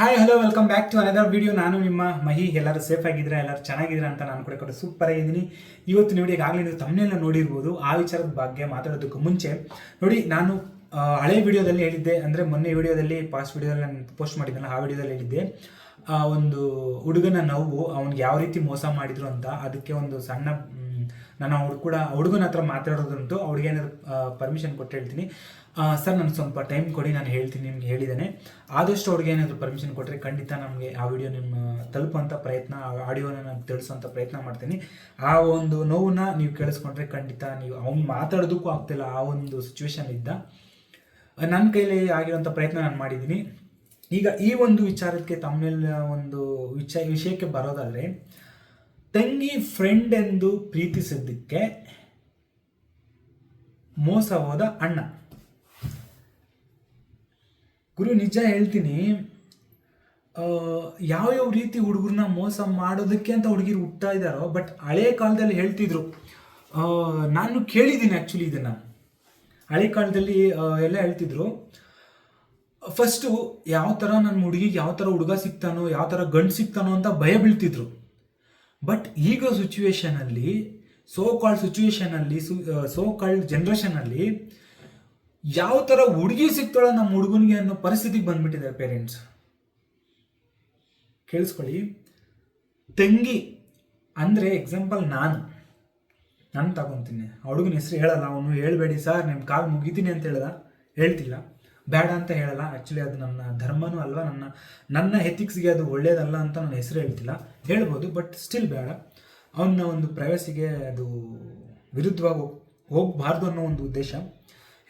Hi hello welcome back to another video ನಾನು ನಿಮ್ಮ ಮಹಿ. ಎಲ್ಲರೂ ಸೇಫ್ ಆಗಿದ್ರೆ ಎಲ್ಲರೂ ಚೆನ್ನಾಗಿದ್ರೆ ಅಂತ ನಾನು ಕೂಡ ಕೂಡ ಸೂಪರ್ ಆಗಿದ್ದೀನಿ. ಇವತ್ತು ವಿಡಿಯೋಗೆ ಆಗಲೇ ನೀವು ತಮ್ಮನೆಲ್ಲ ನೋಡಿರ್ಬೋದು. ಆ ವಿಚಾರದ ಬಗ್ಗೆ ಮಾತಾಡೋದಕ್ಕೂ ಮುಂಚೆ ನೋಡಿ, ನಾನು ಹಳೆ ವಿಡಿಯೋದಲ್ಲಿ ಹೇಳಿದ್ದೆ. ಅಂದರೆ ಮೊನ್ನೆ ವಿಡಿಯೋದಲ್ಲಿ ಪಾಸ್ಟ್ ವೀಡಿಯೋದಲ್ಲಿ ನಾನು ಪೋಸ್ಟ್ ಮಾಡಿದ್ದೆನಲ್ಲ, ಆ ವಿಡಿಯೋದಲ್ಲಿ ಹೇಳಿದ್ದೆ. ಆ, ಒಂದು ಹುಡುಗನ ನೋವು, ಅವ್ನಿಗೆ ಯಾವ ರೀತಿ ಮೋಸ ಮಾಡಿದ್ರು ಅಂತ, ಅದಕ್ಕೆ ಒಂದು ಸಣ್ಣ ನಾನು ಅವ್ರು ಕೂಡ ಹುಡುಗನ ಹತ್ರ ಮಾತಾಡೋದುಂಟು ಅವ್ರಿಗೆ ಏನಾದ್ರು ಪರ್ಮಿಷನ್ ಕೊಟ್ಟು ಹೇಳ್ತೀನಿ. ಸರ್, ನನಗೆ ಸ್ವಲ್ಪ ಟೈಮ್ ಕೊಡಿ, ನಾನು ಹೇಳ್ತೀನಿ, ನಿಮ್ಗೆ ಹೇಳಿದ್ದೇನೆ. ಆದಷ್ಟು ಅವ್ರಿಗೆ ಏನಾದರೂ ಪರ್ಮಿಷನ್ ಕೊಟ್ಟರೆ ಖಂಡಿತ ನಮಗೆ ಆ ವಿಡಿಯೋ ನಿಮ್ಮ ತಲುಪುವಂಥ ಪ್ರಯತ್ನ ಆಡಿಯೋನ ನಾನು ತಿಳಿಸುವಂಥ ಪ್ರಯತ್ನ ಮಾಡ್ತೀನಿ. ಆ ಒಂದು ನೋವನ್ನ ನೀವು ಕೇಳಿಸ್ಕೊಂಡ್ರೆ ಖಂಡಿತ ನೀವು, ಅವ್ನು ಮಾತಾಡೋದಕ್ಕೂ ಆಗ್ತಿಲ್ಲ, ಆ ಒಂದು ಸಿಚುವೇಶನ್ ಇದ್ದ. ನನ್ನ ಕೈಲಿ ಆಗಿರುವಂಥ ಪ್ರಯತ್ನ ನಾನು ಮಾಡಿದ್ದೀನಿ. ಈಗ ಈ ಒಂದು ವಿಚಾರಕ್ಕೆ ತಮ್ಮೆಲ್ಲ ಒಂದು ವಿಚ, ವಿಷಯಕ್ಕೆ ಬರೋದಾದರೆ ತಂಗಿ ಫ್ರೆಂಡ್ ಎಂದು ಪ್ರೀತಿಸಿದ್ದಕ್ಕೆ ಮೋಸ ಹೋದ ಅಣ್ಣ. ಗುರು ನಿಜ ಹೇಳ್ತೀನಿ ಯಾವ ಯಾವ ರೀತಿ ಹುಡುಗರನ್ನ ಮೋಸ ಮಾಡೋದಕ್ಕೆ ಅಂತ ಹುಡುಗಿರು ಹುಟ್ಟಾ ಇದ್ದಾರೋ ಬಟ್ ಹಳೆ ಕಾಲದಲ್ಲಿ ಹೇಳ್ತಿದ್ರು. ನಾನು ಕೇಳಿದ್ದೀನಿ ಆ್ಯಕ್ಚುಲಿ ಇದನ್ನು. ಹಳೆ ಕಾಲದಲ್ಲಿ ಎಲ್ಲ ಹೇಳ್ತಿದ್ರು. ಫಸ್ಟು ಯಾವ ಥರ ನನ್ನ ಹುಡುಗಿಗೆ ಯಾವ ಥರ ಹುಡುಗ ಸಿಗ್ತಾನೋ, ಯಾವ ಥರ ಗಂಡು ಸಿಗ್ತಾನೋ ಅಂತ ಭಯ ಬೀಳ್ತಿದ್ರು. ಬಟ್ ಈಗ ಸಿಚುವೇಶನಲ್ಲಿ ಸೋ ಕಾಲ್ಡ್ ಸಿಚುವೇಶನಲ್ಲಿ ಸೋ ಕಾಲ್ಡ್ ಜನ್ರೇಷನಲ್ಲಿ ಯಾವ ಥರ ಹುಡುಗಿ ಸಿಗ್ತಾಳೋ ನಮ್ಮ ಹುಡುಗನಿಗೆ ಅನ್ನೋ ಪರಿಸ್ಥಿತಿಗೆ ಬಂದ್ಬಿಟ್ಟಿದೆ ಪೇರೆಂಟ್ಸ್ ಕೇಳಿಸ್ಕೊಳ್ಳಿ. ತಂಗಿ, ಅಂದರೆ ಎಕ್ಸಾಂಪಲ್ ನಾನು. ನಾನು ತಗೊತೀನಿ. ಆ ಹುಡುಗನ ಹೆಸರು ಹೇಳಲ್ಲ, ಅವನು ಹೇಳಬೇಡಿ, ಸರ್ ನಿಮ್ಮ ಕಾಲು ಮುಗಿತೀನಿ ಅಂತ ಹೇಳ್ದ ಹೇಳ್ತಿಲ್ಲ. ಬೇಡ ಅಂತ ಹೇಳಲ್ಲ. ಆ್ಯಕ್ಚುಲಿ ಅದು ನನ್ನ ಧರ್ಮನೂ ಅಲ್ವಾ? ನನ್ನ ನನ್ನ ಎಥಿಕ್ಸ್ಗೆ ಅದು ಒಳ್ಳೇದಲ್ಲ ಅಂತ ನನ್ನ ಹೆಸರು ಹೇಳ್ತಿಲ್ಲ. ಹೇಳ್ಬೋದು ಬಟ್ ಸ್ಟಿಲ್ ಬೇಡ. ಅವನ ಒಂದು ಪ್ರೈವಸಿಗೆ ಅದು ವಿರುದ್ಧವಾಗಿ ಹೋಗಬಾರ್ದು ಅನ್ನೋ ಒಂದು ಉದ್ದೇಶ.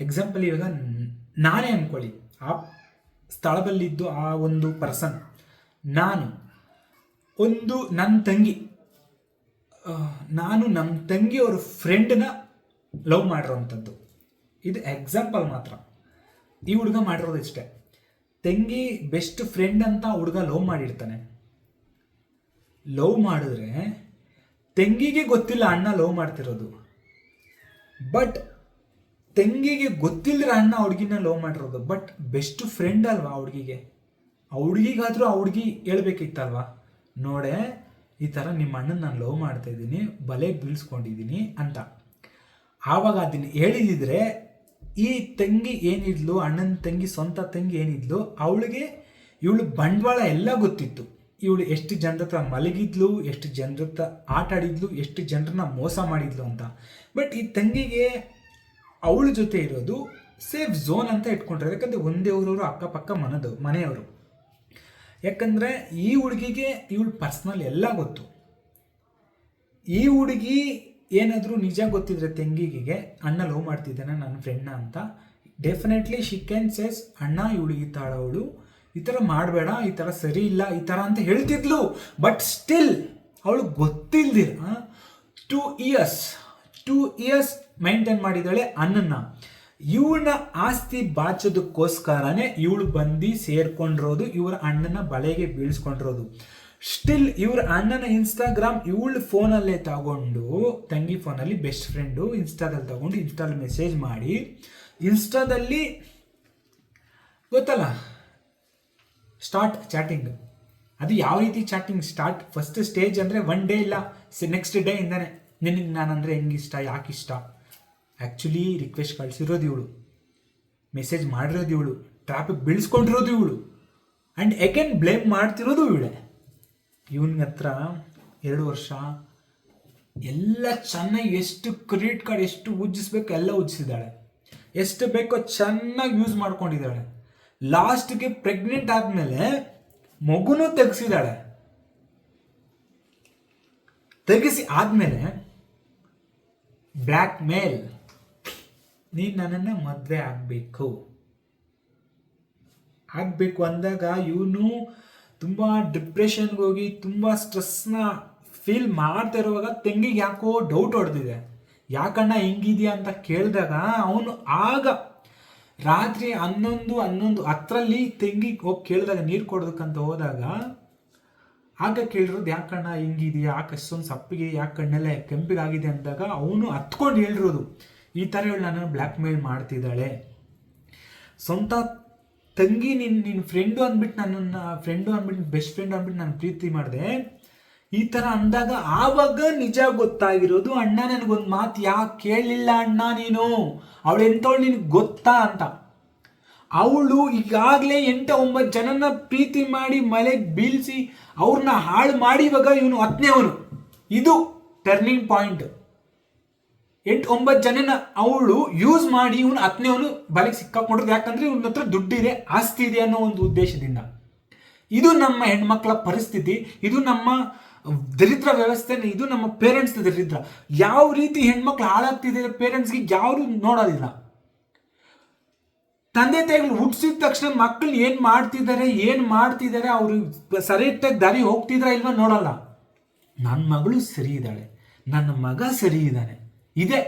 ಎಕ್ಸಾಂಪಲ್ ಇವಾಗ ನಾನೇ ಅಂದ್ಕೊಳ್ಳಿ ಆ ಸ್ಥಳದಲ್ಲಿದ್ದು ಆ ಒಂದು ಪರ್ಸನ್ ನಾನು, ಒಂದು ನನ್ನ ತಂಗಿ ನಾನು ನಮ್ಮ ತಂಗಿಯವ್ರ ಫ್ರೆಂಡ್ನ ಲವ್ ಮಾಡಿರೋವಂಥದ್ದು. ಇದು ಎಕ್ಸಾಂಪಲ್ ಮಾತ್ರ. ಈ ಹುಡುಗ ಮಾಡಿರೋದು ಇಷ್ಟೇ. ತಂಗಿ ಬೆಸ್ಟ್ ಫ್ರೆಂಡ್ ಅಂತ ಹುಡುಗ ಲವ್ ಮಾಡಿರ್ತಾನೆ. ಲವ್ ಮಾಡಿದ್ರೆ ತಂಗಿಗೆ ಗೊತ್ತಿಲ್ಲ ಅಣ್ಣ ಲವ್ ಮಾಡ್ತಿರೋದು. ಬಟ್ ತಂಗಿಗೆ ಗೊತ್ತಿಲ್ಲರ ಅಣ್ಣ ಹುಡುಗಿನ ಲವ್ ಮಾಡಿರೋದು. ಬಟ್ ಬೆಸ್ಟ್ ಫ್ರೆಂಡ್ ಅಲ್ವಾ ಆ ಹುಡುಗಿಗೆ? ಆ ಹುಡುಗಿಗಾದ್ರೂ ಆ ಹುಡುಗಿ ಹೇಳ್ಬೇಕಿತ್ತಲ್ವಾ? ನೋಡೆ, ಈ ಥರ ನಿಮ್ಮ ಅಣ್ಣನ ನಾನು ಲವ್ ಮಾಡ್ತಾ ಇದ್ದೀನಿ, ಬಲೆ ಬೀಳ್ಸ್ಕೊಂಡಿದ್ದೀನಿ ಅಂತ. ಆವಾಗ ಅದನ್ನ ಹೇಳಿದಿದ್ರೆ ಈ ತಂಗಿ ಏನಿದ್ಲು, ಅಣ್ಣನ ತಂಗಿ, ಸ್ವಂತ ತಂಗಿ ಏನಿದ್ಲು, ಅವಳಿಗೆ ಇವಳು ಬಂಡವಾಳ ಎಲ್ಲ ಗೊತ್ತಿತ್ತು. ಇವಳು ಎಷ್ಟು ಜನರ ಹತ್ರ ಮಲಗಿದ್ಲು, ಎಷ್ಟು ಜನರ ಹತ್ರ ಆಟ ಆಡಿದ್ಲು, ಎಷ್ಟು ಜನರನ್ನ ಮೋಸ ಮಾಡಿದ್ಲು ಅಂತ. ಬಟ್ ಈ ತಂಗಿಗೆ ಅವಳ ಜೊತೆ ಇರೋದು ಸೇಫ್ ಝೋನ್ ಅಂತ ಇಟ್ಕೊಂಡ್ರೆ ಯಾಕಂದರೆ ಒಂದೇ ಊರವರು, ಅಕ್ಕಪಕ್ಕ ಮನದು, ಮನೆಯವರು. ಯಾಕಂದರೆ ಈ ಹುಡುಗಿಗೆ ಇವಳು ಪರ್ಸ್ನಲ್ ಎಲ್ಲ ಗೊತ್ತು. ಈ ಹುಡುಗಿ ಏನಾದರೂ ನಿಜ ಗೊತ್ತಿದ್ರೆ ತೆಂಗಿಗೆ ಅಣ್ಣ ಲವ್ ಮಾಡ್ತಿದ್ದಾನೆ ನನ್ನ ಫ್ರೆಂಡ್ನ ಅಂತ. ಡೆಫಿನೆಟ್ಲಿ ಶಿ ಕ್ಯಾನ್ ಸೇಸ್ ಅಣ್ಣ, ಇವಳು ಈ ಥರ ಮಾಡಬೇಡ, ಈ ಥರ ಸರಿ ಇಲ್ಲ, ಈ ಥರ ಅಂತ ಹೇಳ್ತಿದ್ಲು. ಬಟ್ ಸ್ಟಿಲ್ ಅವಳು ಗೊತ್ತಿಲ್ದಿರ two years two years maintain ಮಾಡಿದ್ದಾಳೆ ಅಣ್ಣನ ಇವಳನ್ನ ಆಸ್ತಿ ಬಾಚೋದಕ್ಕೋಸ್ಕರನೇ ಇವಳು ಬಂದು ಸೇರ್ಕೊಂಡಿರೋದು, ಇವರ ಅಣ್ಣನ ಬಳೆಗೆ ಬೀಳ್ಸ್ಕೊಂಡಿರೋದು. ಸ್ಟಿಲ್ ಇವ್ರ ಅಣ್ಣನ ಇನ್ಸ್ಟಾಗ್ರಾಮ್ ಇವಳು ಫೋನಲ್ಲೇ ತಗೊಂಡು, ತಂಗಿ ಫೋನಲ್ಲಿ ಬೆಸ್ಟ್ ಫ್ರೆಂಡು ಇನ್ಸ್ಟಾದಲ್ಲಿ ತಗೊಂಡು ಇನ್ಸ್ಟಾಲ್ ಮೆಸೇಜ್ ಮಾಡಿ ಇನ್ಸ್ಟಾದಲ್ಲಿ ಗೊತ್ತಲ್ಲ ಸ್ಟಾರ್ಟ್ ಚಾಟಿಂಗ್ ಅದು ಯಾವ ರೀತಿ ಚಾಟಿಂಗ್ ಸ್ಟಾರ್ಟ್ ಫಸ್ಟ್ ಸ್ಟೇಜ್ ಅಂದರೆ ಒನ್ ಡೇ ಇಲ್ಲ ನೆಕ್ಸ್ಟ್ ಡೇ ಇಂದಾನೆ. ನಿನಗೆ ನಾನಂದರೆ ಹೆಂಗಿಷ್ಟ ಯಾಕೆ ಇಷ್ಟ? ಆ್ಯಕ್ಚುಲಿ ರಿಕ್ವೆಸ್ಟ್ ಕಳಿಸಿರೋದು ಇವಳು. ಮೆಸೇಜ್ ಮಾಡಿರೋದು ಇವಳು. ಟ್ರಾಫಿಕ್ ಬೀಳ್ಸ್ಕೊಂಡಿರೋದು ಇವಳು. ಆ್ಯಂಡ್ ಎಗೇನ್ ಬ್ಲೇಮ್ ಮಾಡ್ತಿರೋದು ಇವಳೆ. ಇವನಿಗೆ ಹತ್ರ ಎರಡು ವರ್ಷ. ಎಲ್ಲ ಚೆನ್ನಾಗಿ ಎಷ್ಟು ಕ್ರೆಡಿಟ್ ಕಾರ್ಡ್ ಎಷ್ಟು ಉಜ್ಜಿಸ್ಬೇಕು ಎಲ್ಲ ಉಜ್ಜಿಸಿದ್ದಾಳೆ. ಎಷ್ಟು ಬೇಕೋ ಚೆನ್ನಾಗಿ ಯೂಸ್ ಮಾಡ್ಕೊಂಡಿದ್ದಾಳೆ. ಲಾಸ್ಟ್ಗೆ ಪ್ರೆಗ್ನೆಂಟ್ ಆದಮೇಲೆ ಮಗುನೂ ತೆಗೆಸಿದ್ದಾಳೆ. ತೆಗೆಸಿ ಆದಮೇಲೆ ಬ್ಲ್ಯಾಕ್ ಮೇಲ್, ನೀನು ನನ್ನನ್ನು ಮದುವೆ ಆಗಬೇಕು. ಆಗಬೇಕು ಅಂದಾಗ ಇವನು ತುಂಬ ಡಿಪ್ರೆಷನ್ಗೆ ಹೋಗಿ ತುಂಬ ಸ್ಟ್ರೆಸ್ನ ಫೀಲ್ ಮಾಡ್ತಾ ಇರುವಾಗ ತೆಂಗಿಗೆ ಯಾಕೋ ಡೌಟ್ ಹೊಡೆದಿದೆ. ಯಾಕಣ್ಣ ಹೆಂಗಿದೆಯಾ? ಅಂತ ಕೇಳಿದಾಗ ಅವನು ಆಗ ರಾತ್ರಿ ಹನ್ನೊಂದು ಹನ್ನೊಂದು ಹತ್ತರಲ್ಲಿ ತೆಂಗಿಗೆ ಹೋಗಿ ಕೇಳಿದಾಗ ನೀರು ಕೊಡೋದಕ್ಕಂತ ಹೋದಾಗ ಆಗ ಕೇಳಿರೋದು ಯಾಕಣ್ಣ ಹಿಂಗಿದೆಯಾ? ಯಾಕೆ ಅಷ್ಟೊಂದು ಸಪ್ಪಿಗೆ ಯಾಕೆ ಕಣ್ಣೆಲ್ಲ ಕೆಂಪಿಗಾಗಿದೆ? ಅಂದಾಗ ಅವನು ಹತ್ಕೊಂಡು ಹೇಳಿರೋದು, ಈ ಥರ ಇವಳು ನನ್ನನ್ನು ಬ್ಲ್ಯಾಕ್ ಮೇಲ್ ಮಾಡ್ತಿದ್ದಾಳೆ. ಸ್ವಂತ ತಂಗಿ ನಿನ್ನ ನಿನ್ನ ಫ್ರೆಂಡು ಅಂದ್ಬಿಟ್ಟು ನನ್ನನ್ನು ಫ್ರೆಂಡು ಅಂದ್ಬಿಟ್ಟು ಬೆಸ್ಟ್ ಫ್ರೆಂಡ್ ಅಂದ್ಬಿಟ್ಟು ನಾನು ಪ್ರೀತಿ ಮಾಡಿದೆ. ಈ ಥರ ಅಂದಾಗ ಆವಾಗ ನಿಜ ಗೊತ್ತಾಗಿರೋದು, ಅಣ್ಣ, ನನಗೊಂದು ಮಾತು ಯಾಕೆ ಕೇಳಲಿಲ್ಲ ಅಣ್ಣ ನೀನು? ಅವಳು ಎಂಥವಳು ನಿನಗೆ ಗೊತ್ತಾ ಅಂತ. ಅವಳು ಈಗಾಗಲೇ ಎಂಟು ಒಂಬತ್ತು ಜನನ ಪ್ರೀತಿ ಮಾಡಿ ಮಲೆಗೆ ಬೀಳಿಸಿ ಅವ್ರನ್ನ ಹಾಳು ಮಾಡಿ ಇವಾಗ ಇವನು ಹತ್ತನೇವನು ಇದು ಟರ್ನಿಂಗ್ ಪಾಯಿಂಟ್ ಎಂಟು ಒಂಬತ್ತು ಜನನ ಅವಳು ಯೂಸ್ ಮಾಡಿ ಇವನು ಹತ್ತನೇವನು ಬಲೆಗೆ ಸಿಕ್ಕಾಕೊಂಡಿರೋದು. ಯಾಕಂದ್ರೆ ಇವನ ಹತ್ರ ದುಡ್ಡಿದೆ, ಆಸ್ತಿ ಇದೆ ಅನ್ನೋ ಒಂದು ಉದ್ದೇಶದಿಂದ. ಇದು ನಮ್ಮ ಹೆಣ್ಮಕ್ಳ ಪರಿಸ್ಥಿತಿ, ಇದು ನಮ್ಮ ದರಿದ್ರ ವ್ಯವಸ್ಥೆ ಇದು ನಮ್ಮ ಪೇರೆಂಟ್ಸ್ ದರಿದ್ರ. ಯಾವ ರೀತಿ ಹೆಣ್ಮಕ್ಳು ಹಾಳಾಗ್ತಿದೆ ಪೇರೆಂಟ್ಸ್ಗೆ ಯಾರು ನೋಡೋದಿಲ್ಲ. ತಂದೆ ತಾಯಿಗಳು ಹುಟ್ಟಿಸಿದ ತಕ್ಷಣ ಮಕ್ಕಳು ಏನು ಮಾಡ್ತಿದ್ದಾರೆ ಏನು ಮಾಡ್ತಿದ್ದಾರೆ, ಅವರು ಸರಿಯಾಗಿ ದಾರಿ ಹೋಗ್ತಿದ್ರ ಇಲ್ವಾ ನೋಡಲ್ಲ. ನನ್ನ ಮಗಳು ಸರಿ ಇದ್ದಾಳೆ, ನನ್ನ ಮಗ ಸರಿ ಇದ್ದಾನೆ. ಇದೆ.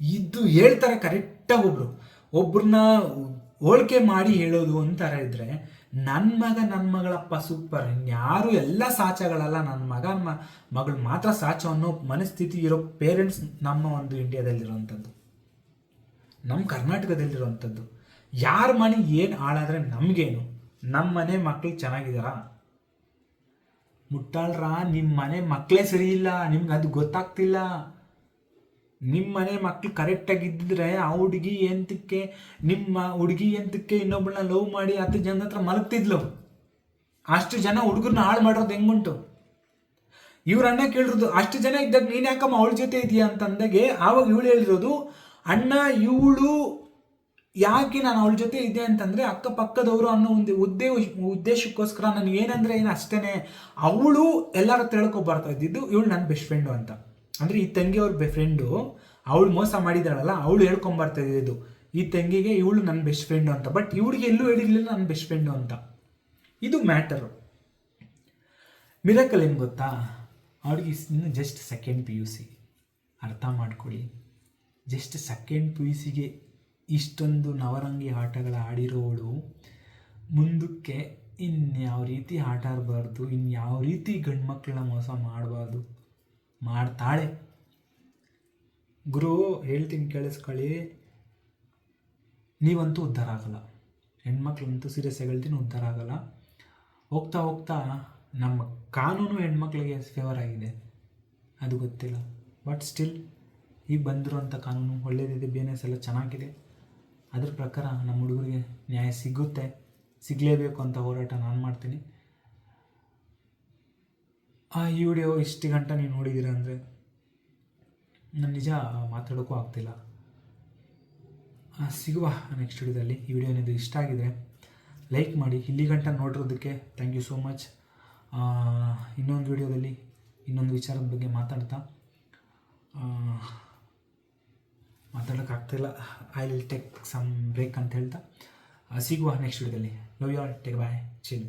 ಇದು ಹೇಳ್ತಾರೆ ಕರೆಕ್ಟಾಗಿ ಒಬ್ರು. ಒಬ್ರನ್ನ ಹೋಳ್ಕೆ ಮಾಡಿ ಹೇಳೋದು ಅಂತಾರೆ ಇದ್ರೆ ನನ್ನ ಮಗ ನನ್ನ ಮಗಳಪ್ಪ ಸೂಪರ್ ಇನ್ಯಾರು ಎಲ್ಲ ಸಾಚಗಳಲ್ಲ ನನ್ನ ಮಗ ಮಗಳು ಮಾತ್ರ ಸಾಚ ಅನ್ನೋ ಮನಸ್ಥಿತಿ ಇರೋ ಪೇರೆಂಟ್ಸ್ ನಮ್ಮ ಒಂದು ಇಂಡಿಯಾದಲ್ಲಿರುವಂಥದ್ದು. ನಮ್ಮ ಕರ್ನಾಟಕದಲ್ಲಿರುವಂಥದ್ದು. ಯಾರ ಮನೆ ಏನು ಹಾಳಾದ್ರೆ ನಮಗೇನು. ನಮ್ಮ ಮನೆ ಮಕ್ಳು ಚೆನ್ನಾಗಿದ್ದಾರಾ ಮುಟ್ಟಾಳ್ರ? ನಿಮ್ಮ ಮನೆ ಮಕ್ಕಳೇ ಸರಿ ಇಲ್ಲ, ನಿಮ್ಗೆ ಅದು ಗೊತ್ತಾಗ್ತಿಲ್ಲ. ನಿಮ್ಮ ಮನೆ ಮಕ್ಳು ಕರೆಕ್ಟಾಗಿ ಇದ್ದಿದ್ರೆ ಆ ಹುಡುಗಿ ಎಂತಕ್ಕೆ, ನಿಮ್ಮ ಹುಡುಗಿ ಎಂತಕ್ಕೆ ಇನ್ನೊಬ್ಬಳನ್ನ ಲವ್ ಮಾಡಿ ಹತ್ತು ಜನ ಹತ್ರ ಮಲಗ್ತಿದ್ಲು? ಅಷ್ಟು ಜನ ಹುಡುಗರನ್ನ ಹಾಳು ಮಾಡೋದು ಹೆಂಗುಂಟು? ಇವ್ರ ಅಣ್ಣ ಕೇಳಿರೋದು, ಅಷ್ಟು ಜನ ಇದ್ದಾಗ ನೀನು ಯಾಕಮ್ಮ ಅವಳ ಜೊತೆ ಇದೆಯಾ ಅಂತಂದಾಗೆ ಆವಾಗ ಇವಳು ಹೇಳಿರೋದು, ಅಣ್ಣ, ಇವಳು ಯಾಕೆ ನಾನು ಅವಳ ಜೊತೆ ಇದೆ ಅಂತಂದ್ರೆ ಅಕ್ಕಪಕ್ಕದವರು ಅನ್ನೋ ಒಂದು ಉದ್ದೇ ಉದ್ದೇಶಕ್ಕೋಸ್ಕರ ನಾನು ಏನಂದ್ರೆ ಏನು ಅಷ್ಟೇ ಅವಳು ಎಲ್ಲರ ಹತ್ರ ಇದ್ದಿದ್ದು ಇವಳು ನನ್ನ ಬೆಸ್ಟ್ ಫ್ರೆಂಡು ಅಂತ. ಅಂದ್ರೆ ಈ ತಂಗಿ ಅವ್ರ ಫ್ರೆಂಡು ಅವಳು ಮೋಸ ಮಾಡಿದಾಳಲ್ಲ ಅವಳು ಹೇಳ್ಕೊಂಬರ್ತಾ ಇದ್ದು ಈ ತಂಗಿಗೆ ಇವಳು ನನ್ನ ಬೆಸ್ಟ್ ಫ್ರೆಂಡು ಅಂತ ಬಟ್ ಇವಳಿಗೆ ಎಲ್ಲೂ ಹೇಳಿರಲಿಲ್ಲ ನನ್ನ ಬೆಸ್ಟ್ ಫ್ರೆಂಡು ಅಂತ. ಇದು ಮ್ಯಾಟರು ಮಿರಕಲ್ ಏನು ಗೊತ್ತಾ? ಅವ್ರಿಗೆ ಇನ್ನು just second P U C ಅರ್ಥ ಮಾಡ್ಕೊಳ್ಳಿ. ಜಸ್ಟ್ ಸೆಕೆಂಡ್ ಪಿ ಯು ಸಿಗೆ ಇಷ್ಟೊಂದು ನವರಂಗಿ ಆಟಗಳ ಆಡಿರೋವಳು ಮುಂದಕ್ಕೆ ಇನ್ಯಾವ ರೀತಿ ಆಟ ಆಡಬಾರ್ದು, ಇನ್ಯಾವ ರೀತಿ ಗಂಡು ಮಕ್ಕಳನ್ನ ಮೋಸ ಮಾಡಬಾರ್ದು. ಮಾಡ್ತಾಳೆ. ಗುರು ಹೇಳ್ತೀನಿ ಕೇಳಿಸ್ಕೊಳ್ಳಿ. ನೀವಂತೂ ಉದ್ಧಾರ ಆಗಲ್ಲ. ಹೆಣ್ಮಕ್ಳಂತೂ ಸೀರಿಯಸ್ ಹೇಳ್ತೀನಿ ಉದ್ಧಾರ ಆಗಲ್ಲ. ಹೋಗ್ತಾ ಹೋಗ್ತಾ ನಮ್ಮ ಕಾನೂನು ಹೆಣ್ಮಕ್ಳಿಗೆ ಫೇವರ್ ಆಗಿದೆ. ಅದು ಗೊತ್ತಿಲ್ಲ. ಬಟ್ ಸ್ಟಿಲ್ ಈಗ ಬಂದಿರುವಂಥ ಕಾನೂನು ಒಳ್ಳೇದಿದೆ ಬಿ ಎನ್ ಎಸ್ ಎಲ್ಲ ಚೆನ್ನಾಗಿದೆ. ಅದ್ರ ಪ್ರಕಾರ ನಮ್ಮ ಹುಡುಗರಿಗೆ ನ್ಯಾಯ ಸಿಗುತ್ತೆ. ಸಿಗಲೇಬೇಕು ಅಂತ ಹೋರಾಟ ನಾನು ಮಾಡ್ತೀನಿ. ಆ ಈ ವಿಡಿಯೋ ಇಷ್ಟು ಗಂಟೆ ನೀವು ನೋಡಿದ್ದೀರ ಅಂದರೆ ನಾನು ನಿಜ ಮಾತಾಡೋಕ್ಕೂ ಆಗ್ತಿಲ್ಲ. ಸಿಗುವ ನೆಕ್ಸ್ಟ್ ವಿಡಿಯೋದಲ್ಲಿ. ಈ ವಿಡಿಯೋ ಇಷ್ಟ ಆಗಿದೆ ಲೈಕ್ ಮಾಡಿ. ಇಲ್ಲಿ ಗಂಟ ನೋಡಿರೋದಕ್ಕೆ ಥ್ಯಾಂಕ್ ಯು ಸೋ ಮಚ್ ಇನ್ನೊಂದು ವಿಡಿಯೋದಲ್ಲಿ ಇನ್ನೊಂದು ವಿಚಾರದ ಬಗ್ಗೆ ಮಾತಾಡ್ತಾ. ಮಾತಾಡೋಕ್ಕಾಗ್ತಿಲ್ಲ I will take some break ಅಂತ ಹೇಳ್ತಾ. ಸಿಗುವ ನೆಕ್ಸ್ಟ್ ವಿಡಿಯೋದಲ್ಲಿ. Love you all take bye chill